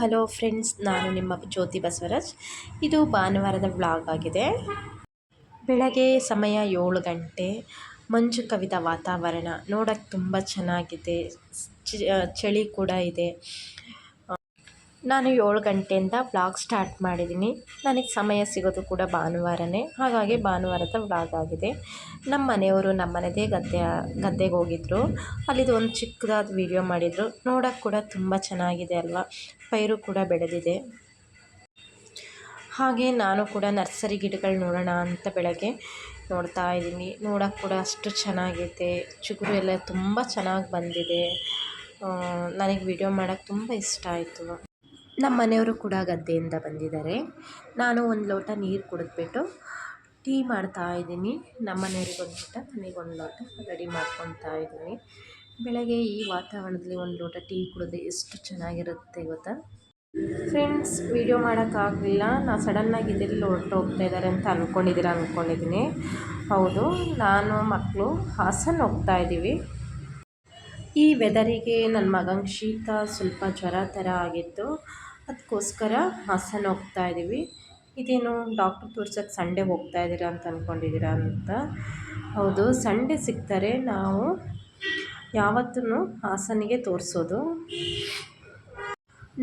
Hello friends, ನಾನು ನಿಮ್ಮ ಜ್ಯೋತಿ ಬಸವರಾಜ್. ಇದು ಭಾನುವಾರದ ವ್ಲಾಗ್ ಆಗಿದೆ. ಬೆಳಗ್ಗೆ ಸಮಯ ಏಳು ಗಂಟೆ. ಮಂಜು ಕವಿದ ವಾತಾವರಣ ನೋಡೋಕ್ಕೆ ತುಂಬ ಚೆನ್ನಾಗಿದೆ. ಚಳಿ ಕೂಡ ಇದೆ. ನಾನು ಏಳು ಗಂಟೆಯಿಂದ ವ್ಲಾಗ್ ಸ್ಟಾರ್ಟ್ ಮಾಡಿದ್ದೀನಿ. ನನಗೆ ಸಮಯ ಸಿಗೋದು ಕೂಡ ಭಾನುವಾರನೇ. ಹಾಗಾಗಿ ಭಾನುವಾರದ ವ್ಲಾಗ್ ಆಗಿದೆ. ನಮ್ಮ ಮನೆಯವರು ನಮ್ಮ ಮನೆದೇ ಗದ್ದೆ, ಗದ್ದೆಗೆ ಹೋಗಿದ್ರು. ಅಲ್ಲಿದು ಒಂದು ಚಿಕ್ಕದಾದ ವೀಡಿಯೋ ಮಾಡಿದರು. ನೋಡೋಕ್ಕೆ ಕೂಡ ತುಂಬ ಚೆನ್ನಾಗಿದೆ ಅಲ್ವಾ? ಪೈರು ಕೂಡ ಬೆಳೆದಿದೆ. ಹಾಗೆ ನಾನು ಕೂಡ ನರ್ಸರಿ ಗಿಡಗಳು ನೋಡೋಣ ಅಂತ ಬೆಳಗ್ಗೆ ನೋಡ್ತಾ ಇದ್ದೀನಿ. ನೋಡೋಕ್ಕೆ ಕೂಡ ಅಷ್ಟು ಚೆನ್ನಾಗಿದೆ ಚಿಗುರು ಎಲ್ಲ ತುಂಬ ಚೆನ್ನಾಗಿ ಬಂದಿದೆ. ನನಗೆ ವಿಡಿಯೋ ಮಾಡೋಕ್ಕೆ ತುಂಬ ಇಷ್ಟ ಆಯಿತು. ನಮ್ಮ ಮನೆಯವರು ಕೂಡ ಗದ್ದೆಯಿಂದ ಬಂದಿದ್ದಾರೆ. ನಾನು ಒಂದು ಲೋಟ ನೀರು ಕುಡಿದ್ಬಿಟ್ಟು ಟೀ ಮಾಡ್ತಾ ಇದ್ದೀನಿ. ನಮ್ಮ ಮನೆಯವ್ರಿಗೆ ಒಂದು ಲೋಟ ಒಂದು ಲೋಟ ರೆಡಿ ಮಾಡ್ಕೊತಾ ಇದ್ದೀನಿ. ಬೆಳಗ್ಗೆ ಈ ವಾತಾವರಣದಲ್ಲಿ ಒಂದು ಲೋಟ ಟೀ ಕುಡಿದ್ರೆ ಎಷ್ಟು ಚೆನ್ನಾಗಿರುತ್ತೆ ಗೊತ್ತಾ? ಫ್ರೆಂಡ್ಸ್, ವೀಡಿಯೋ ಮಾಡೋಕ್ಕಾಗಲಿಲ್ಲ. ನಾನು ಸಡನ್ನಾಗಿ ಇದರಲ್ಲಿ ಹೊರಟೋಗ್ತಾ ಇದ್ದಾರೆ ಅಂತ ಅಂದ್ಕೊಂಡಿದ್ದೀರ ಅಂದ್ಕೊಂಡಿದ್ದೀನಿ ಹೌದು, ನಾನು, ಮಕ್ಕಳು ಹಾಸನ ಹೋಗ್ತಾ ಇದ್ದೀವಿ. ಈ ವೆದರಿಗೆ ನನ್ನ ಮಗಂಗೆ ಶೀತ, ಸ್ವಲ್ಪ ಜ್ವರ ಥರ ಆಗಿತ್ತು. ಅದಕ್ಕೋಸ್ಕರ ಹಾಸನ ಹೋಗ್ತಾ ಇದ್ದೀವಿ. ಇದೇನು ಡಾಕ್ಟ್ರ್ ತೋರ್ಸೋಕ್ಕೆ ಸಂಡೇ ಹೋಗ್ತಾ ಇದ್ದೀರಾ ಅಂತ ಅಂದ್ಕೊಂಡಿದ್ದೀರಾ ಅಂತ. ಹೌದು ಸಂಡೇ ಸಿಗ್ತಾರೆ. ನಾವು ಯಾವತ್ತೂ ಹಾಸನಿಗೆ ತೋರಿಸೋದು.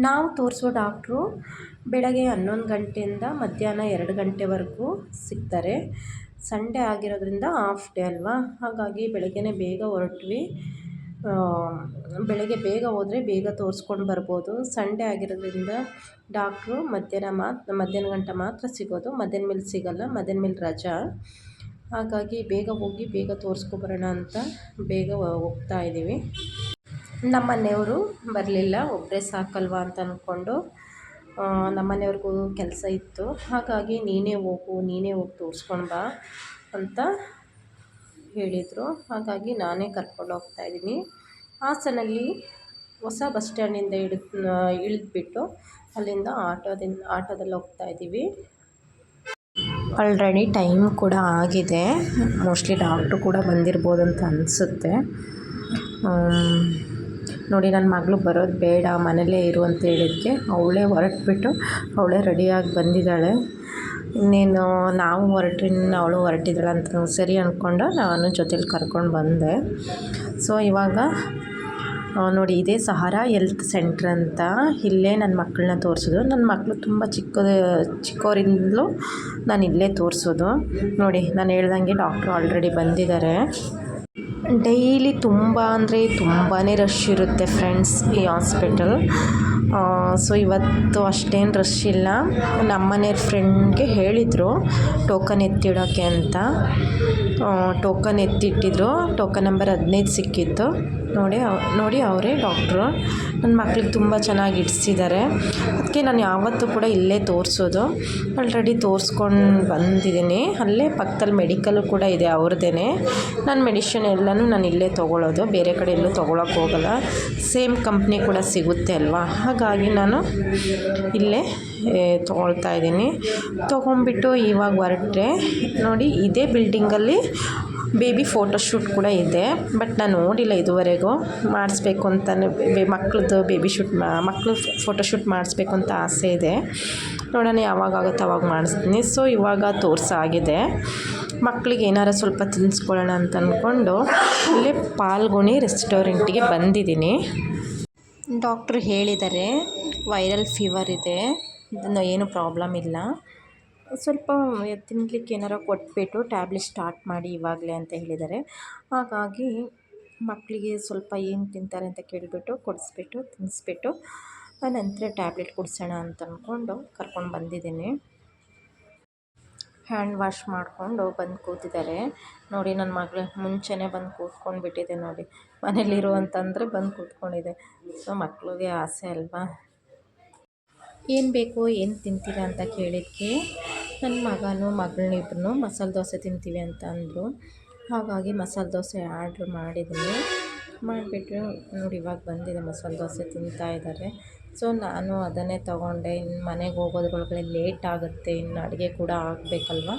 ನಾವು ತೋರಿಸೋ ಡಾಕ್ಟ್ರು ಬೆಳಗ್ಗೆ ಹನ್ನೊಂದು ಗಂಟೆಯಿಂದ ಮಧ್ಯಾಹ್ನ ಎರಡು ಗಂಟೆವರೆಗೂ ಸಿಗ್ತಾರೆ. ಸಂಡೇ ಆಗಿರೋದ್ರಿಂದ ಹಾಫ್ ಡೇ ಅಲ್ವಾ? ಹಾಗಾಗಿ ಬೆಳಗ್ಗೆನೇ ಬೇಗ ಹೊರಟ್ವಿ. ಬೆಳಗ್ಗೆ ಬೇಗ ಹೋದ್ರೆ ಬೇಗ ತೋರಿಸ್ಕೊಂಡು ಬರ್ಬೋದು. ಸಂಡೇ ಆಗಿರೋದ್ರಿಂದ ಡಾಕ್ಟ್ರು ಮಧ್ಯಾಹ್ನ ಮಾತ್ರ ಮಧ್ಯಾಹ್ನ ಗಂಟ ಮಾತ್ರ ಸಿಗೋದು. ಮಧ್ಯಾಹ್ನ ಮೇಲೆ ಸಿಗೋಲ್ಲ, ಮಧ್ಯಾಹ್ನ ಮೇಲೆ ರಜಾ. ಹಾಗಾಗಿ ಬೇಗ ಹೋಗಿ ಬೇಗ ತೋರಿಸ್ಕೊಬರೋಣ ಅಂತ ಬೇಗ ಹೋಗ್ತಾ ಇದ್ದೀವಿ. ನಮ್ಮ ಮನೆಯವರು ಬರಲಿಲ್ಲ ಒಬ್ಬರೇ ಸಾಕಲ್ವಾ ಅಂತ ಅಂದ್ಕೊಂಡು ನಮ್ಮ ಮನೆಯವ್ರಿಗೂ ಕೆಲಸ ಇತ್ತು. ಹಾಗಾಗಿ ನೀನೇ ಹೋಗು, ನೀನೇ ಹೋಗಿ ತೋರಿಸ್ಕೊಂಡು ಬಾ ಅಂತ ಹೇಳಿದರು. ಹಾಗಾಗಿ ನಾನೇ ಕರ್ಕೊಂಡು ಹೋಗ್ತಾ ಇದ್ದೀನಿ. ಹಾಸನಲ್ಲಿ ಹೊಸ ಬಸ್ ಸ್ಟ್ಯಾಂಡಿಂದ ಹಿಡಿದು ಇಳಿದ್ಬಿಟ್ಟು ಅಲ್ಲಿಂದ ಆಟೋದಿಂದ ಆಟೋದಲ್ಲಿ ಹೋಗ್ತಾ ಇದ್ದೀವಿ. ಆಲ್ರೆಡಿ ಟೈಮ್ ಕೂಡ ಆಗಿದೆ. ಮೋಸ್ಟ್ಲಿ ಡಾಕ್ಟ್ರು ಕೂಡ ಬಂದಿರ್ಬೋದು ಅಂತ ಅನಿಸುತ್ತೆ. ನೋಡಿ ನನ್ನ ಮಗಳು ಬರೋದು ಬೇಡ, ಮನೇಲೇ ಇರು ಅಂತ ಹೇಳಿದ್ದಕ್ಕೆ ಅವಳೇ ಹೊರಟ್ಬಿಟ್ಟು ಅವಳೇ ರೆಡಿಯಾಗಿ ಬಂದಿದ್ದಾಳೆ. ಇನ್ನೇನು ನಾವು ಹೊರಟ್ರೆ ಅವಳು ಹೊರಟಿದ್ದಾಳೆ ಅಂತ ಸರಿ ಅಂದ್ಕೊಂಡು ನಾನು ಜೊತೇಲಿ ಕರ್ಕೊಂಡು ಬಂದೆ. ಸೊ ಇವಾಗ ನೋಡಿ ಇದೇ ಸಹಾರ ಹೆಲ್ತ್ ಸೆಂಟ್ರ್ ಅಂತ ಇಲ್ಲೇ ನನ್ನ ಮಕ್ಕಳನ್ನ ತೋರಿಸೋದು. ನನ್ನ ಮಕ್ಕಳು ತುಂಬ ಚಿಕ್ಕ ಚಿಕ್ಕವರಿಂದಲೂ ನಾನು ಇಲ್ಲೇ ತೋರಿಸೋದು. ನೋಡಿ, ನಾನು ಹೇಳ್ದಂಗೆ ಡಾಕ್ಟ್ರು ಆಲ್ರೆಡಿ ಬಂದಿದ್ದಾರೆ. ಡೈಲಿ ತುಂಬ ಅಂದರೆ ತುಂಬಾ ರಶ್ ಇರುತ್ತೆ ಫ್ರೆಂಡ್ಸ್ ಈ ಹಾಸ್ಪಿಟಲ್ ಸೊ ಇವತ್ತು ಅಷ್ಟೇನು ರಶ್ ಇಲ್ಲ. ನಮ್ಮ ಮನೆಯವ್ರ ಫ್ರೆಂಡ್ಗೆ ಹೇಳಿದರು ಟೋಕನ್ ಎತ್ತಿಡೋಕ್ಕೆ ಅಂತ. ಟೋಕನ್ ಎತ್ತಿಟ್ಟಿದ್ರು. ಟೋಕನ್ ನಂಬರ್ ಹದಿನೈದು ಸಿಕ್ಕಿತ್ತು. ನೋಡಿ ನೋಡಿ ಅವರೇ ಡಾಕ್ಟ್ರು. ನನ್ನ ಮಕ್ಳಿಗೆ ತುಂಬ ಚೆನ್ನಾಗಿ ಇಡಿಸಿದ್ದಾರೆ ಅದಕ್ಕೆ ನಾನು ಯಾವತ್ತೂ ಕೂಡ ಇಲ್ಲೇ ತೋರಿಸೋದು. ಆಲ್ರೆಡಿ ತೋರಿಸ್ಕೊಂಡು ಬಂದಿದ್ದೀನಿ ಅಲ್ಲೇ ಪಕ್ಕದಲ್ಲಿ ಮೆಡಿಕಲ್ಲು ಕೂಡ ಇದೆ ಅವ್ರದ್ದೇ ನಾನು ಮೆಡಿಷನ್ ಎಲ್ಲನೂ ನಾನು ಇಲ್ಲೇ ತೊಗೊಳ್ಳೋದು ಬೇರೆ ಕಡೆ ಎಲ್ಲೂ ತೊಗೊಳಕ್ಕೆ ಹೋಗಲ್ಲ. ಸೇಮ್ ಕಂಪ್ನಿ ಕೂಡ ಸಿಗುತ್ತೆ ಅಲ್ವಾ? ಹಾಗಾಗಿ ನಾನು ಇಲ್ಲೇ ತೊಗೊಳ್ತಾ ಇದ್ದೀನಿ ತೊಗೊಂಬಿಟ್ಟು ಇವಾಗ ಹೊರಟ್ರೆ ನೋಡಿ, ಇದೇ ಬಿಲ್ಡಿಂಗಲ್ಲಿ ಬೇಬಿ ಫೋಟೋಶೂಟ್ ಕೂಡ ಇದೆ. ಬಟ್ ನಾನು ನೋಡಿಲ್ಲ ಇದುವರೆಗೂ. ಮಾಡಿಸ್ಬೇಕು ಅಂತಲೇ ಬೇ ಮಕ್ಳದ್ದು ಬೇಬಿ ಶೂಟ್ ಮಕ್ಳು ಫೋಟೋಶೂಟ್ ಮಾಡಿಸ್ಬೇಕು ಅಂತ ಆಸೆ ಇದೆ. ನೋಡೋಣ ಯಾವಾಗ ಆಗುತ್ತೆ ಅವಾಗ ಮಾಡಿಸ್ತೀನಿ. ಸೊ, ಇವಾಗ ತೋರಿಸಾಗಿದೆ ಮಕ್ಕಳಿಗೆ ಏನಾರ ಸ್ವಲ್ಪ ತಿನ್ನಿಸ್ಕೊಳ್ಳೋಣ ಅಂತ ಅಂದ್ಕೊಂಡು ಇಲ್ಲೇ ಪಾಲ್ಗುಣಿ ರೆಸ್ಟೋರೆಂಟಿಗೆ ಬಂದಿದ್ದೀನಿ. ಡಾಕ್ಟ್ರು ಹೇಳಿದ್ದಾರೆ, ವೈರಲ್ ಫೀವರ್ ಇದೆ. ಏನು ಪ್ರಾಬ್ಲಮ್ ಇಲ್ಲ. ಸ್ವಲ್ಪ ತಿನ್ನಲಿಕ್ಕೆ ಏನಾರು ಕೊಟ್ಬಿಟ್ಟು ಟ್ಯಾಬ್ಲೆಟ್ ಸ್ಟಾರ್ಟ್ ಮಾಡಿ ಇವಾಗಲೇ ಅಂತ ಹೇಳಿದ್ದಾರೆ. ಹಾಗಾಗಿ ಮಕ್ಕಳಿಗೆ ಸ್ವಲ್ಪ ಏನು ತಿಂತಾರೆ ಅಂತ ಕೇಳಿಬಿಟ್ಟು ಕೊಡಿಸ್ಬಿಟ್ಟು ತಿನ್ನಿಸ್ಬಿಟ್ಟು ನಂತರ ಟ್ಯಾಬ್ಲೆಟ್ ಕೊಡಿಸೋಣ ಅಂತ ಅಂದ್ಕೊಂಡು ಕರ್ಕೊಂಡು ಬಂದಿದ್ದೀನಿ. ಹ್ಯಾಂಡ್ ವಾಶ್ ಮಾಡಿಕೊಂಡು ಬಂದು ಕೂತಿದ್ದಾರೆ. ನೋಡಿ, ನನ್ನ ಮಗಳು ಮುಂಚೆನೇ ಬಂದು ಕೂತ್ಕೊಂಡು ಬಿಟ್ಟಿದೆ ನೋಡಿ. ಮನೇಲಿರು ಅಂತಂದರೆ ಬಂದು ಕೂತ್ಕೊಂಡಿದೆ. ಸೊ ಮಕ್ಕಳಿಗೆ ಆಸೆ ಅಲ್ವಾ? ಏನು ಬೇಕು, ಏನು ತಿಂತೀರಾ ಅಂತ ಕೇಳಿದ್ದಕ್ಕೆ ನನ್ನ ಮಗನೂ ಮಗಳನ್ನಿಬ್ರು ಮಸಾಲೆ ದೋಸೆ ತಿಂತೀವಿ ಅಂತ ಅಂದರು. ಹಾಗಾಗಿ ಮಸಾಲೆ ದೋಸೆ ಆರ್ಡ್ರ್ ಮಾಡಿದ್ದೀನಿ ಮಾಡಿಬಿಟ್ಟು ನೋಡಿ ಇವಾಗ ಬಂದಿದೆ ಮಸಾಲೆ ದೋಸೆ ತಿಂತಾ ಇದ್ದಾರೆ. ಸೊ ನಾನು ಅದನ್ನೇ ತೊಗೊಂಡೆ. ಇನ್ನು ಮನೆಗೆ ಹೋಗೋದ್ರೊಳಗಡೆ ಲೇಟ್ ಆಗುತ್ತೆ. ಇನ್ನು ಅಡುಗೆ ಕೂಡ ಆಗಬೇಕಲ್ವ?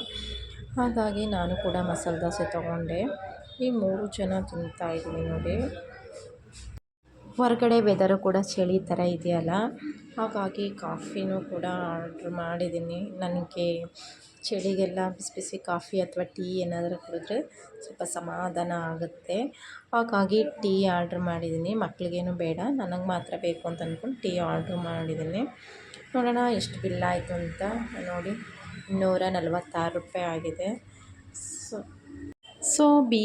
ಹಾಗಾಗಿ ನಾನು ಕೂಡ ಮಸಾಲೆ ದೋಸೆ ತೊಗೊಂಡೆ. ಈ ಮೂರು ಜನ ತಿಂತಾಯಿದ್ದೀನಿ ನೋಡಿ. ಹೊರಗಡೆ ವೆದರು ಕೂಡ ಚಳಿ ಥರ ಇದೆಯಲ್ಲ? ಹಾಗಾಗಿ ಕಾಫಿನೂ ಕೂಡ ಆರ್ಡ್ರ್ ಮಾಡಿದ್ದೀನಿ. ನನಗೆ ಚಳಿಗೆಲ್ಲ ಬಿಸಿ ಬಿಸಿ ಕಾಫಿ ಅಥವಾ ಟೀ ಏನಾದರೂ ಕುಡಿದ್ರೆ ಸ್ವಲ್ಪ ಸಮಾಧಾನ ಆಗುತ್ತೆ. ಹಾಗಾಗಿ ಟೀ ಆರ್ಡ್ರ್ ಮಾಡಿದ್ದೀನಿ. ಮಕ್ಳಿಗೇನು ಬೇಡ, ನನಗೆ ಮಾತ್ರ ಬೇಕು ಅಂತ ಅಂದ್ಕೊಂಡು ಟೀ ಆರ್ಡ್ರ್ ಮಾಡಿದ್ದೀನಿ. ನೋಡೋಣ, ಎಷ್ಟು ಬಿಲ್ ಆಯಿತು ಅಂತ ನೋಡಿ. ನೂರ ನಲ್ವತ್ತಾರು ರೂಪಾಯಿ ಆಗಿದೆ. ಸೊ ಸೊ ಬಿ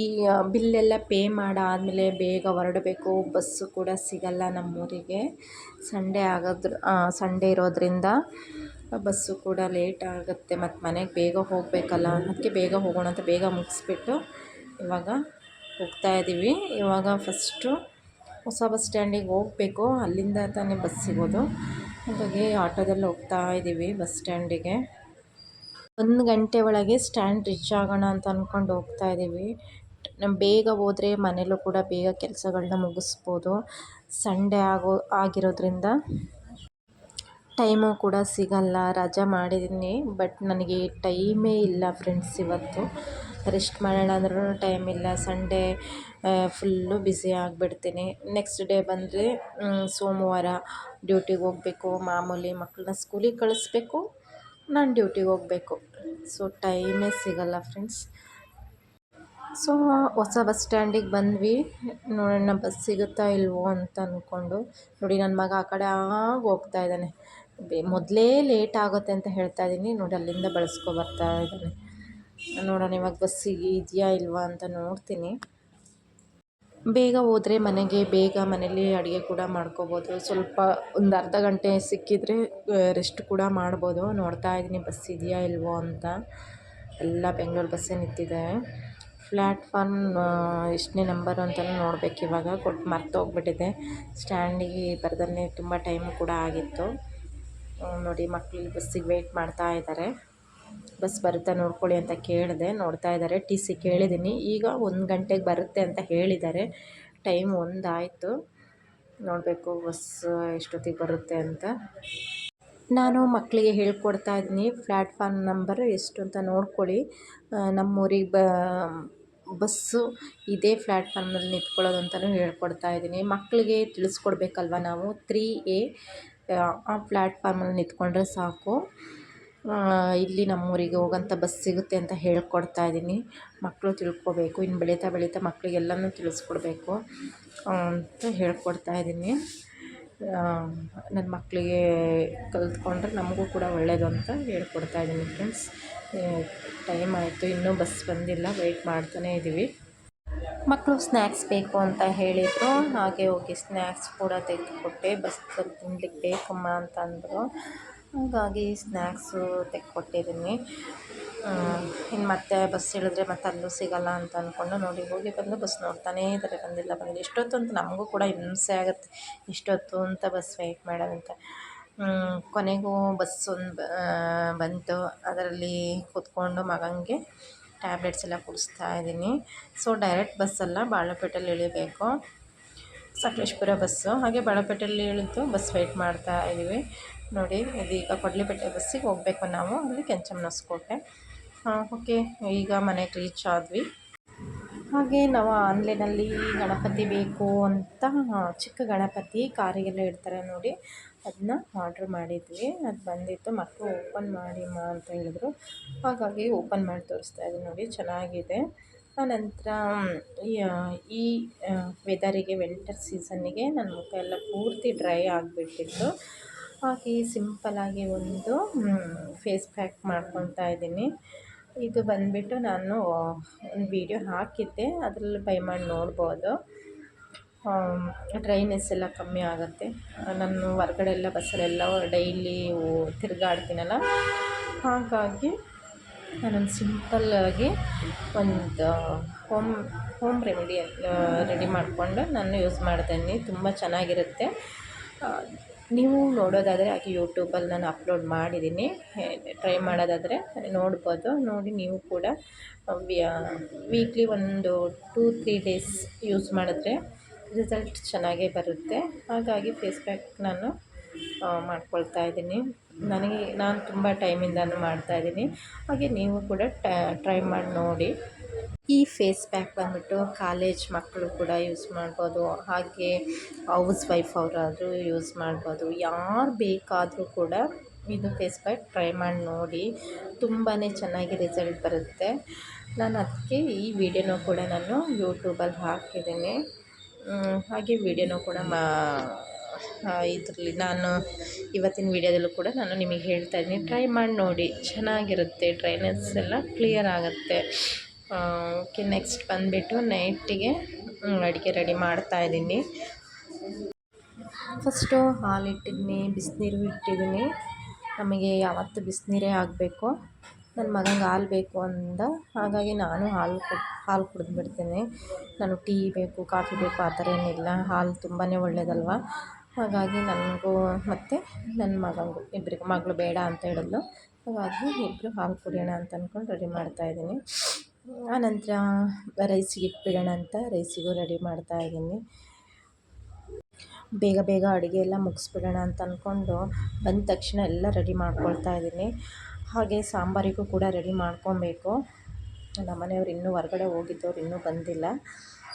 ಬಿಲ್ಲೆಲ್ಲ ಪೇ ಮಾಡಾದಮೇಲೆ ಬೇಗ ಹೊರಡಬೇಕು. ಬಸ್ಸು ಕೂಡ ಸಿಗಲ್ಲ ನಮ್ಮೂರಿಗೆ. ಸಂಡೇ ಆಗೋದ್ರ ಸಂಡೇ ಇರೋದರಿಂದ ಬಸ್ಸು ಕೂಡ ಲೇಟ್ ಆಗುತ್ತೆ. ಮತ್ತು ಮನೆಗೆ ಬೇಗ ಹೋಗಬೇಕಲ್ಲ. ಅದಕ್ಕೆ ಬೇಗ ಹೋಗೋಣ ಅಂತ ಬೇಗ ಮುಗಿಸ್ಬಿಟ್ಟು ಇವಾಗ ಹೋಗ್ತಾ ಇದ್ದೀವಿ ಇವಾಗ ಫಸ್ಟು ಹೊಸ ಬಸ್ ಸ್ಟ್ಯಾಂಡಿಗೆ ಹೋಗಬೇಕು. ಅಲ್ಲಿಂದ ತಾನೇ ಬಸ್ ಸಿಗೋದು. ಹಾಗಾಗಿ ಆಟೋದಲ್ಲಿ ಹೋಗ್ತಾ ಇದ್ದೀವಿ ಬಸ್ ಸ್ಟ್ಯಾಂಡಿಗೆ. ಒಂದು ಗಂಟೆ ಒಳಗೆ ಸ್ಟ್ಯಾಂಡ್ ರೀಚ್ ಆಗೋಣ ಅಂತ ಅಂದ್ಕೊಂಡು ಹೋಗ್ತಾ ಇದ್ದೀವಿ. ನಮ್ಮ ಬೇಗ ಹೋದರೆ ಮನೇಲೂ ಕೂಡ ಬೇಗ ಕೆಲಸಗಳನ್ನ ಮುಗಿಸ್ಬೋದು. ಸಂಡೇ ಆಗೋ, ಆಗಿರೋದ್ರಿಂದ ಟೈಮು ಕೂಡ ಸಿಗಲ್ಲ. ರಜಾ ಮಾಡಿದ್ದೀನಿ, ಬಟ್ ನನಗೆ ಟೈಮೇ ಇಲ್ಲ ಫ್ರೆಂಡ್ಸ್ ಇವತ್ತು. ರೆಸ್ಟ್ ಮಾಡೋಣ ಅಂದ್ರೂ ಟೈಮ್ ಇಲ್ಲ. ಸಂಡೇ ಫುಲ್ಲು ಬ್ಯುಸಿ ಆಗಿಬಿಡ್ತೀನಿ. ನೆಕ್ಸ್ಟ್ ಡೇ ಬಂದರೆ ಸೋಮವಾರ ಡ್ಯೂಟಿಗೆ ಹೋಗಬೇಕು. ಮಾಮೂಲಿ ಮಕ್ಕಳನ್ನ ಸ್ಕೂಲಿಗೆ ಕಳಿಸ್ಬೇಕು. ನಾನು ಡ್ಯೂಟಿಗೆ ಹೋಗಬೇಕು. ಸೊ ಟೈಮೇ ಸಿಗಲ್ಲ ಫ್ರೆಂಡ್ಸ್ ಸೊ ಹೊಸ ಬಸ್ ಸ್ಟ್ಯಾಂಡಿಗೆ ಬಂದ್ವಿ. ನೋಡೋಣ ಬಸ್ ಸಿಗುತ್ತಾ ಇಲ್ವೋ ಅಂತ ಅಂದ್ಕೊಂಡು ನೋಡಿ ನನ್ನ ಮಗ ಆ ಕಡೆ ಆಗ ಹೋಗ್ತಾ ಇದ್ದಾನೆ. ಮೊದಲೇ ಲೇಟ್ ಆಗುತ್ತೆ ಅಂತ ಹೇಳ್ತಾ ಇದ್ದೀನಿ. ನೋಡಿ, ಅಲ್ಲಿಂದ ಬಳಸ್ಕೊ ಬರ್ತಾ ಇದ್ದಾನೆ. ನೋಡೋಣ, ಇವಾಗ ಬಸ್ಸಿಗೆ ಇದೆಯಾ ಇಲ್ವಾ ಅಂತ ನೋಡ್ತೀನಿ. ಬೇಗ ಹೋದ್ರೆ ಮನೆಗೆ ಬೇಗ ಮನೇಲಿ ಅಡುಗೆ ಕೂಡ ಮಾಡ್ಕೊಬೋದು. ಸ್ವಲ್ಪ ಒಂದು ಅರ್ಧ ಗಂಟೆ ಸಿಕ್ಕಿದರೆ ರೆಸ್ಟ್ ಕೂಡ ಮಾಡ್ಬೋದು. ನೋಡ್ತಾ ಇದ್ದೀನಿ, ಬಸ್ ಇದೆಯಾ ಇಲ್ವೋ ಅಂತ. ಎಲ್ಲ ಬೆಂಗ್ಳೂರು ಬಸ್ಸೇ ನಿಂತಿದೆ. ಪ್ಲ್ಯಾಟ್ಫಾರ್ಮ್ ಎಷ್ಟನೇ ನಂಬರು ಅಂತಲೂ ನೋಡ್ಬೇಕು ಇವಾಗ. ಕೊಟ್ಟು ಮರ್ತೋಗ್ಬಿಟ್ಟಿದೆ ಸ್ಟ್ಯಾಂಡಿಗೆ ಬರ್ದನ್ನೇ ತುಂಬ ಟೈಮ್ ಕೂಡ ಆಗಿತ್ತು. ನೋಡಿ ಮಕ್ಕಳು ಬಸ್ಸಿಗೆ ವೆಯ್ಟ್ ಮಾಡ್ತಾ ಇದ್ದಾರೆ ಬಸ್ ಬರುತ್ತಾ ನೋಡ್ಕೊಳ್ಳಿ ಅಂತ ಕೇಳಿದೆ. ನೋಡ್ತಾ ಇದ್ದಾರೆ. ಟಿ ಸಿ ಕೇಳಿದ್ದೀನಿ. ಈಗ ಒಂದು ಗಂಟೆಗೆ ಬರುತ್ತೆ ಅಂತ ಹೇಳಿದ್ದಾರೆ. ಟೈಮ್ ಒಂದಾಯಿತು. ನೋಡಬೇಕು ಬಸ್ ಎಷ್ಟೊತ್ತಿಗೆ ಬರುತ್ತೆ ಅಂತ. ನಾನು ಮಕ್ಕಳಿಗೆ ಹೇಳ್ಕೊಡ್ತಾ ಇದ್ದೀನಿ. ಪ್ಲ್ಯಾಟ್ಫಾರ್ಮ್ ನಂಬರ್ ಎಷ್ಟು ಅಂತ ನೋಡ್ಕೊಳ್ಳಿ. ನಮ್ಮೂರಿಗೆ ಬ, ಬಸ್ಸು ಇದೇ ಪ್ಲ್ಯಾಟ್ಫಾರ್ಮಲ್ಲಿ ನಿಂತ್ಕೊಳ್ಳೋದು ಅಂತಲೂ ಹೇಳ್ಕೊಡ್ತಾ ಇದ್ದೀನಿ. ಮಕ್ಕಳಿಗೆ ತಿಳಿಸ್ಕೊಡ್ಬೇಕಲ್ವ ನಾವು? ತ್ರೀ ಎ, ಆ ಪ್ಲ್ಯಾಟ್ಫಾರ್ಮಲ್ಲಿ ನಿಂತ್ಕೊಂಡ್ರೆ ಸಾಕು. ಇಲ್ಲಿ ನಮ್ಮೂರಿಗೆ ಹೋಗೋಂಥ ಬಸ್ ಸಿಗುತ್ತೆ ಅಂತ ಹೇಳ್ಕೊಡ್ತಾ ಇದ್ದೀನಿ. ಮಕ್ಕಳು ತಿಳ್ಕೊಬೇಕು. ಇನ್ನು ಬೆಳೀತಾ ಬೆಳೀತಾ ಮಕ್ಕಳಿಗೆಲ್ಲನೂ ತಿಳಿಸ್ಕೊಡ್ಬೇಕು ಅಂತ ಹೇಳ್ಕೊಡ್ತಾ ಇದ್ದೀನಿ. ನನ್ನ ಮಕ್ಕಳಿಗೆ ಕಲಿತ್ಕೊಂಡ್ರೆ ನಮಗೂ ಕೂಡ ಒಳ್ಳೆಯದು ಅಂತ ಹೇಳ್ಕೊಡ್ತಾ ಇದ್ದೀನಿ ಫ್ರೆಂಡ್ಸ್. ಟೈಮ್ ಆಯಿತು. ಇನ್ನೂ ಬಸ್ ಬಂದಿಲ್ಲ. ವೆಯ್ಟ್ ಮಾಡ್ತಾನೇ ಇದ್ದೀವಿ. ಮಕ್ಕಳು ಸ್ನ್ಯಾಕ್ಸ್ ಬೇಕು ಅಂತ ಹೇಳಿದರು. ಹಾಗೆ ಹೋಗಿ ಸ್ನ್ಯಾಕ್ಸ್ ಕೂಡ ತೆಗೆದುಕೊಟ್ಟೆ. ಬಸ್ ತಿನ್ಲಿಕ್ಕೆ ಬೇಕಮ್ಮ ಅಂತ ಅಂದರು. ಹಾಗಾಗಿ ಸ್ನ್ಯಾಕ್ಸು ತೆಕ್ಕೊಟ್ಟಿದ್ದೀನಿ. ಇನ್ನು ಮತ್ತೆ ಬಸ್ ಇಳಿದ್ರೆ ಮತ್ತೆ ಅಲ್ಲೂ ಸಿಗೋಲ್ಲ ಅಂತ ಅಂದ್ಕೊಂಡು ನೋಡಿ ಹೋಗಿ ಬಂದು ಬಸ್ ನೋಡ್ತಾನೇ ಇದ್ದಾರೆ. ಬಂದಿಲ್ಲ ಬಂದಿಲ್ಲ. ಎಷ್ಟೊತ್ತು ಅಂತ ನಮಗೂ ಕೂಡ ಹಿಂಸೆ ಆಗುತ್ತೆ. ಇಷ್ಟೊತ್ತು ಅಂತ ಬಸ್ ವೆಯ್ಟ್ ಮಾಡೋದಂತೆ. ಕೊನೆಗೂ ಬಸ್ ಒಂದು ಬಂತು. ಅದರಲ್ಲಿ ಕೂತ್ಕೊಂಡು ಮಗನಿಗೆ ಟ್ಯಾಬ್ಲೆಟ್ಸ್ ಎಲ್ಲ ಕುಡಿಸ್ತಾ ಇದ್ದೀನಿ. ಸೊ ಡೈರೆಕ್ಟ್ ಬಸ್ಸಲ್ಲ ಬಾಳೆಪೇಟೆಯಲ್ಲಿ ಇಳಿಬೇಕು. ಸಕಲೇಶ್ಪುರ ಬಸ್ಸು. ಹಾಗೆ ಬಾಳಪೇಟೆಯಲ್ಲಿ ಇಳಿದು ಬಸ್ ವೆಯ್ಟ್ ಮಾಡ್ತಾ ಇದ್ದೀವಿ. ನೋಡಿ ಇದೀಗ ಕೊಡ್ಲಿಪೇಟೆ ಬಸ್ಸಿಗೆ ಹೋಗಬೇಕು ನಾವು. ಅಲ್ಲಿ ಕೆಂಚಮ್ಮನಸ್ಕೋಟೆ ಓಕೆ, ಈಗ ಮನೆಗೆ ರೀಚ್ ಆದ್ವಿ. ಹಾಗೆ ನಾವು ಆನ್ಲೈನಲ್ಲಿ ಗಣಪತಿ ಬೇಕು ಅಂತ ಚಿಕ್ಕ ಗಣಪತಿ ಕಾರಿಗೆಲ್ಲ ಇಡ್ತಾರೆ ನೋಡಿ. ಅದನ್ನ ಆರ್ಡ್ರ್ ಮಾಡಿದ್ವಿ. ಅದು ಬಂದಿತ್ತು ಮಕ್ಕಳು ಓಪನ್ ಮಾಡಿಮ್ಮ ಅಂತ ಹೇಳಿದ್ರು. ಹಾಗಾಗಿ ಓಪನ್ ಮಾಡಿ ತೋರಿಸ್ತಾ ಇದ್ದೀನಿ ನೋಡಿ, ಚೆನ್ನಾಗಿದೆ. ಆನಂತರ, ಈ ವೆದರಿಗೆ ವಿಂಟರ್ ಸೀಸನ್ನಿಗೆ ನನ್ನ ಮುಖ ಎಲ್ಲ ಪೂರ್ತಿ ಡ್ರೈ ಆಗಿಬಿಟ್ಟಿತ್ತು. ಹಾಗೆ ಸಿಂಪಲ್ಲಾಗಿ ಒಂದು ಫೇಸ್ ಪ್ಯಾಕ್ ಮಾಡ್ಕೊತಾ ಇದ್ದೀನಿ. ಇದು ಬಂದುಬಿಟ್ಟು ನಾನು, ಒಂದು ವೀಡಿಯೋ ಹಾಕಿದ್ದೆ. ಅದರಲ್ಲಿ ಬೈ ಮಾಡಿ ನೋಡ್ಬೋದು. ಡ್ರೈನೆಸ್ ಎಲ್ಲ ಕಮ್ಮಿ ಆಗುತ್ತೆ. ನಾನು ಹೊರ್ಗಡೆ ಎಲ್ಲ ಬಸ್ಸಲ್ಲೆಲ್ಲ ಡೈಲಿ ತಿರುಗಾಡ್ತೀನಲ್ಲ. ಹಾಗಾಗಿ ನಾನೊಂದು ಸಿಂಪಲ್ಲಾಗಿ ಒಂದು ಹೋಮ್ ಹೋಮ್ ರೆಮಿಡಿ ರೆಡಿ ಮಾಡಿಕೊಂಡು ನಾನು ಯೂಸ್ ಮಾಡ್ತೀನಿ. ತುಂಬ ಚೆನ್ನಾಗಿರುತ್ತೆ. ನೀವು ನೋಡೋದಾದರೆ ಹಾಗೆ ಯೂಟ್ಯೂಬಲ್ಲಿ ನಾನು ಅಪ್ಲೋಡ್ ಮಾಡಿದ್ದೀನಿ. ಟ್ರೈ ಮಾಡೋದಾದರೆ ನೋಡ್ಬೋದು. ನೋಡಿ ನೀವು ಕೂಡ ವೀಕ್ಲಿ ಒಂದು ಟೂ, ತ್ರೀ ಡೇಸ್ ಯೂಸ್ ಮಾಡಿದ್ರೆ ರಿಸಲ್ಟ್ ಚೆನ್ನಾಗೇ ಬರುತ್ತೆ. ಹಾಗಾಗಿ ಫೇಸ್ ಪ್ಯಾಕ್ ನಾನು ಮಾಡ್ಕೊಳ್ತಾ ಇದ್ದೀನಿ. ನನಗೆ, ನಾನು ತುಂಬ ಮಾಡ್ತಾ ಮಾಡ್ತಾಯಿದ್ದೀನಿ ಹಾಗೆ ನೀವು ಕೂಡ ಟ್ರೈ ಮಾಡಿ ನೋಡಿ. ಈ ಫೇಸ್ ಪ್ಯಾಕ್ ಬಂದ್ಬಿಟ್ಟು ಕಾಲೇಜ್ ಮಕ್ಕಳು ಕೂಡ ಯೂಸ್ ಮಾಡ್ಬೋದು. ಹಾಗೆ ಹೌಸ್ ವೈಫ್ ಅವರಾದರೂ ಯೂಸ್ ಮಾಡ್ಬೋದು. ಯಾರು ಬೇಕಾದರೂ ಕೂಡ ಇದು ಫೇಸ್ ಪ್ಯಾಕ್ ಟ್ರೈ ಮಾಡಿ ನೋಡಿ. ತುಂಬಾ ಚೆನ್ನಾಗಿ ರಿಸಲ್ಟ್ ಬರುತ್ತೆ. ನಾನು ಅದಕ್ಕೆ ಈ ವಿಡಿಯೋನೂ ಕೂಡ ನಾನು ಯೂಟ್ಯೂಬಲ್ಲಿ ಹಾಕಿದ್ದೀನಿ. ಹಾಗೆ ವಿಡಿಯೋನೂ ಕೂಡ ಮಾ ಇದರಲ್ಲಿ ನಾನು ಇವತ್ತಿನ ವಿಡಿಯೋದಲ್ಲೂ ಕೂಡ ನಾನು ನಿಮಗೆ ಹೇಳ್ತಾ ಇದ್ದೀನಿ. ಟ್ರೈ ಮಾಡಿ ನೋಡಿ. ಚೆನ್ನಾಗಿರುತ್ತೆ ಡ್ರೈನೆಸ್ ಎಲ್ಲ ಕ್ಲಿಯರ್ ಆಗುತ್ತೆ. ಓಕೆ ನೆಕ್ಸ್ಟ್ ಬಂದುಬಿಟ್ಟು ನೈಟಿಗೆ ಅಡುಗೆ ರೆಡಿ ಮಾಡ್ತಾ ಇದ್ದೀನಿ. ಫಸ್ಟು ಹಾಲು ಇಟ್ಟಿದ್ದೀನಿ ಬಿಸಿನೀರು ಇಟ್ಟಿದ್ದೀನಿ. ನಮಗೆ ಯಾವತ್ತು ಬಿಸಿನೀರೇ ಆಗಬೇಕು. ನನ್ನ ಮಗಂಗೆ ಹಾಲು ಬೇಕು ಅಂದ, ಹಾಗಾಗಿ ನಾನು ಹಾಲು ಕೊಟ್ಟು ಹಾಲು ಕುಡಿದ್ಬಿಡ್ತೀನಿ ನಾನು ಟೀ ಬೇಕು, ಕಾಫಿ ಬೇಕು, ಆ ಥರ ಏನಿಲ್ಲ. ಹಾಲು ತುಂಬಾ ಒಳ್ಳೆಯದಲ್ವ ಹಾಗಾಗಿ ನನಗೂ ಮತ್ತು ನನ್ನ ಮಗನಿಗೂ ಇಬ್ಬರಿಗೂ ಮಗಳು ಬೇಡ ಅಂತ ಹೇಳಿದ್ಲು. ಹಾಗಾಗಿ ಇಬ್ಬರು ಹಾಲು ಕುಡಿಯೋಣ ಅಂತ ಅಂದ್ಕೊಂಡು ರೆಡಿ ಮಾಡ್ತಾಯಿದ್ದೀನಿ ಆನಂತರ ರೈಸಿಗೆ ಇಟ್ಬಿಡೋಣ ಅಂತ ರೈಸಿಗೂ ರೆಡಿ ಮಾಡ್ತಾ ಇದ್ದೀನಿ. ಬೇಗ ಬೇಗ ಅಡುಗೆ ಎಲ್ಲ ಮುಗಿಸ್ಬಿಡೋಣ ಅಂತ ಅಂದ್ಕೊಂಡು ಬಂದ ತಕ್ಷಣ ಎಲ್ಲ ರೆಡಿ ಮಾಡ್ಕೊಳ್ತಾ ಇದ್ದೀನಿ. ಹಾಗೆ ಸಾಂಬಾರಿಗೂ ಕೂಡ ರೆಡಿ ಮಾಡ್ಕೊಬೇಕು. ನಮ್ಮನೆಯವ್ರು ಇನ್ನೂ ಹೊರಗಡೆ ಹೋಗಿದ್ದವ್ರು ಇನ್ನೂ ಬಂದಿಲ್ಲ.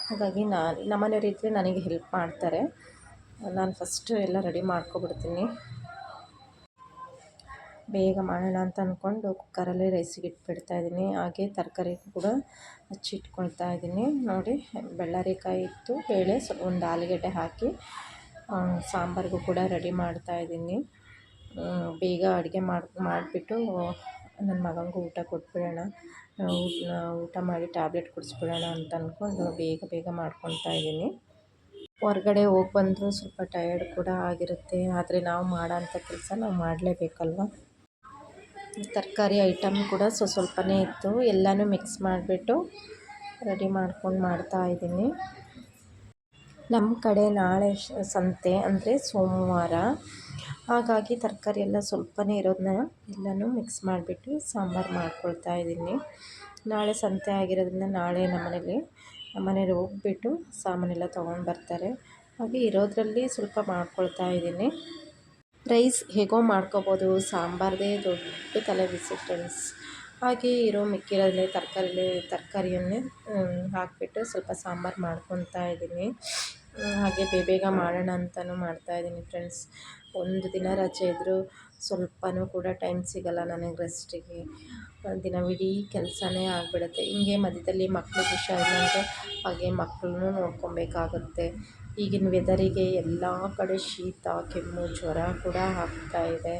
ಹಾಗಾಗಿ ನಾನು ನಮ್ಮನೆಯವ್ರು ಇದ್ದರೆ ನನಗೆ ಹೆಲ್ಪ್ ಮಾಡ್ತಾರೆ. ನಾನು ಫಸ್ಟು ಎಲ್ಲ ರೆಡಿ ಮಾಡ್ಕೊಬಿಡ್ತೀನಿ. ಬೇಗ ಮಾಡೋಣ ಅಂತ ಅಂದ್ಕೊಂಡು ಕುಕ್ಕರಲ್ಲಿ ರೈಸಿಗೆ ಇಟ್ಬಿಡ್ತಾ ಇದ್ದೀನಿ. ಹಾಗೆ ತರಕಾರಿ ಕೂಡ ಹಚ್ಚಿಟ್ಕೊಳ್ತಾ ಇದ್ದೀನಿ. ನೋಡಿ, ಬೆಳ್ಳರಿಕಾಯಿ ಇತ್ತು, ಬೇಳೆ ಸ್ವಲ್ಪ ಒಂದು ಆಲೂಗಡ್ಡೆ ಹಾಕಿ ಸಾಂಬಾರಿಗೂ ಕೂಡ ರೆಡಿ ಮಾಡ್ತಾ ಇದ್ದೀನಿ. ಬೇಗ ಅಡುಗೆ ಮಾಡಿ, ಮಾಡಿಬಿಟ್ಟು ನನ್ನ ಮಗನಿಗೂ ಊಟ ಕೊಟ್ಬಿಡೋಣ. ಊಟ ಮಾಡಿ ಟ್ಯಾಬ್ಲೆಟ್ ಕುಡಿಸ್ಬಿಡೋಣ ಅಂತ ಅಂದ್ಕೊಂಡು ಬೇಗ ಬೇಗ ಮಾಡ್ಕೊತಾ ಇದ್ದೀನಿ. ಹೊರಗಡೆ ಹೋಗಿ ಬಂದರೂ ಸ್ವಲ್ಪ ಟಯರ್ಡ್ ಕೂಡ ಆಗಿರುತ್ತೆ. ಆದರೆ ನಾವು ಮಾಡೋಂಥ ಕೆಲಸ ನಾವು ಮಾಡಲೇಬೇಕಲ್ವ? ತರಕಾರಿ ಐಟಮ್ ಕೂಡ ಸ್ವ ಸ್ವಲ್ಪನೇ ಇತ್ತು. ಎಲ್ಲನೂ ಮಿಕ್ಸ್ ಮಾಡಿಬಿಟ್ಟು ರೆಡಿ ಮಾಡ್ಕೊಂಡು ಮಾಡ್ತಾ ಇದ್ದೀನಿ. ನಮ್ಮ ಕಡೆ ನಾಳೆ ಸಂತೆ ಅಂದರೆ ಸೋಮವಾರ. ಹಾಗಾಗಿ ತರಕಾರಿ ಎಲ್ಲ ಸ್ವಲ್ಪನೇ ಇರೋದನ್ನ ಎಲ್ಲನೂ ಮಿಕ್ಸ್ ಮಾಡಿಬಿಟ್ಟು ಸಾಂಬಾರು ಮಾಡ್ಕೊಳ್ತಾ ಇದ್ದೀನಿ. ನಾಳೆ ಸಂತೆ ಆಗಿರೋದ್ರಿಂದ ನಾಳೆ ನಮ್ಮನೇಲಿ ನಮ್ಮನೇಲಿ ಹೋಗ್ಬಿಟ್ಟು ಸಾಮಾನೆಲ್ಲ ತೊಗೊಂಡು ಬರ್ತಾರೆ. ಹಾಗೆ ಇರೋದರಲ್ಲಿ ಸ್ವಲ್ಪ ಮಾಡ್ಕೊಳ್ತಾ ಇದ್ದೀನಿ. ರೈಸ್ ಹೇಗೋ ಮಾಡ್ಕೊಬೋದು, ಸಾಂಬಾರದೇ ದೊಡ್ಡ ತಲೆ ಬಿಸಿ ಫ್ರೆಂಡ್ಸ್ ಹಾಗೆ ಇರೋ ಮಿಕ್ಕಿರೋದ್ರಲ್ಲಿ ತರಕಾರಿಲಿ ತರಕಾರಿಯನ್ನೇ ಹಾಕಿಬಿಟ್ಟು ಸ್ವಲ್ಪ ಸಾಂಬಾರು ಮಾಡ್ಕೊತಾ ಇದ್ದೀನಿ. ಹಾಗೆ ಬೇಗ ಮಾಡೋಣ ಅಂತಲೂ ಮಾಡ್ತಾಯಿದ್ದೀನಿ ಫ್ರೆಂಡ್ಸ್ ಒಂದು ದಿನ ರಜೆ ಇದ್ದರೂ ಸ್ವಲ್ಪನೂ ಕೂಡ ಟೈಮ್ ಸಿಗೋಲ್ಲ ನನಗೆ ರೆಸ್ಟಿಗೆ ದಿನವಿಡೀ ಕೆಲಸನೇ ಆಗಿಬಿಡುತ್ತೆ. ಹಿಂಗೆ ಮಧ್ಯದಲ್ಲಿ ಮಕ್ಳಿಗೆ ಹುಷಾರಿಲ್ಲ ಅಂದರೆ ಹಾಗೆ ಮಕ್ಕಳನ್ನೂ ನೋಡ್ಕೊಬೇಕಾಗುತ್ತೆ. ಈಗಿನ ವೆದರಿಗೆ ಎಲ್ಲ ಕಡೆ ಶೀತ, ಕೆಮ್ಮು, ಜ್ವರ ಕೂಡ ಆಗ್ತಾಯಿದೆ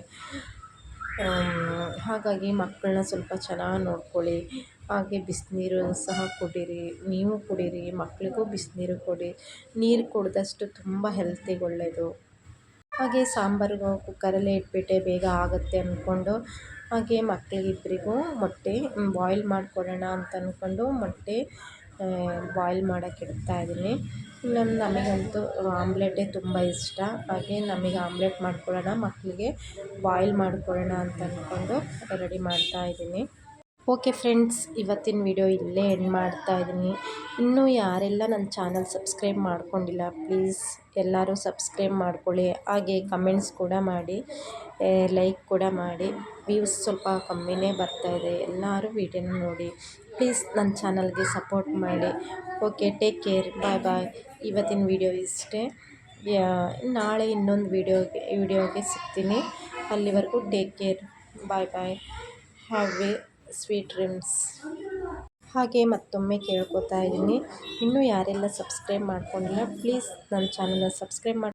ಹಾಗಾಗಿ ಮಕ್ಕಳನ್ನ ಸ್ವಲ್ಪ ಚೆನ್ನಾಗಿ ನೋಡ್ಕೊಳ್ಳಿ. ಹಾಗೆ ಬಿಸಿನೀರು ಸಹ ಕುಡೀರಿ. ನೀವು ಕುಡೀರಿ ಮಕ್ಕಳಿಗೂ ಬಿಸಿನೀರು ಕೊಡಿ. ನೀರು ಕುಡಿದಷ್ಟು ತುಂಬ ಹೆಲ್ತಿಗೆ ಒಳ್ಳೆಯದು ಹಾಗೆ ಸಾಂಬಾರು ಕುಕ್ಕರಲ್ಲೇ ಇಟ್ಬಿಟ್ಟೆ ಬೇಗ ಆಗುತ್ತೆ ಅಂದ್ಕೊಂಡು ಹಾಗೆ ಮಕ್ಕಳಿಗಿಬ್ರಿಗೂ ಮೊಟ್ಟೆ ಬಾಯ್ಲ್ ಮಾಡಿಕೊಡೋಣ ಅಂತ ಅಂದ್ಕೊಂಡು ಮೊಟ್ಟೆ ಬಾಯ್ಲ್ ಮಾಡೋಕೆ ಇಡ್ತಾಯಿದ್ದೀನಿ ಇನ್ನೊಂದು ನಮಗಂತೂ ಆಮ್ಲೆಟೇ ತುಂಬ ಇಷ್ಟ. ಹಾಗೆ ನಮಗೆ ಆಮ್ಲೆಟ್ ಮಾಡಿಕೊಡೋಣ ಮಕ್ಕಳಿಗೆ ಬಾಯ್ಲ್ ಮಾಡಿಕೊಡೋಣ ಅಂತ ಅಂದ್ಕೊಂಡು ರೆಡಿ ಮಾಡ್ತಾಯಿದ್ದೀನಿ ಓಕೆ ಫ್ರೆಂಡ್ಸ್, ಇವತ್ತಿನ ವಿಡಿಯೋ ಇಲ್ಲೇ ಎಂಡ್ ಮಾಡ್ತಾ ಇದ್ದೀನಿ. ಇನ್ನೂ ಯಾರೆಲ್ಲ ನನ್ನ ಚಾನಲ್ ಸಬ್ಸ್ಕ್ರೈಬ್ ಮಾಡ್ಕೊಂಡಿಲ್ಲ ಪ್ಲೀಸ್ ಎಲ್ಲರೂ ಸಬ್ಸ್ಕ್ರೈಬ್ ಮಾಡ್ಕೊಳ್ಳಿ. ಹಾಗೆ ಕಮೆಂಟ್ಸ್ ಕೂಡ ಮಾಡಿ ಲೈಕ್ ಕೂಡ ಮಾಡಿ. ವ್ಯೂಸ್ ಸ್ವಲ್ಪ ಕಮ್ಮಿನೇ ಇದೆ. ಎಲ್ಲರೂ ವಿಡಿಯೋನ ನೋಡಿ. ಪ್ಲೀಸ್ ನನ್ನ ಚಾನಲ್ಗೆ ಸಪೋರ್ಟ್ ಮಾಡಿ. Okay take care bye bye ಇವತ್ತಿನ ವಿಡಿಯೋ ಇಷ್ಟೇ. ನಾಳೆ ಇನ್ನೊಂದು ವಿಡಿಯೋಗೆ ವಿಡಿಯೋಗೆ ಸಿಗ್ತೀನಿ. ಅಲ್ಲಿವರೆಗೂ take care bye bye a sweet dreams ಹಾಗೆ ಮತ್ತೊಮ್ಮೆ ಕೇಳ್ಕೊತಾ ಇದ್ದೀನಿ. ಇನ್ನೂ ಯಾರೆಲ್ಲ ಸಬ್ಸ್ಕ್ರೈಬ್ ಮಾಡ್ಕೊಂಡಿಲ್ಲ ಪ್ಲೀಸ್ ನನ್ನ ಚಾನಲ್ನ ಸಬ್ಸ್ಕ್ರೈಬ್ ಮಾಡಿ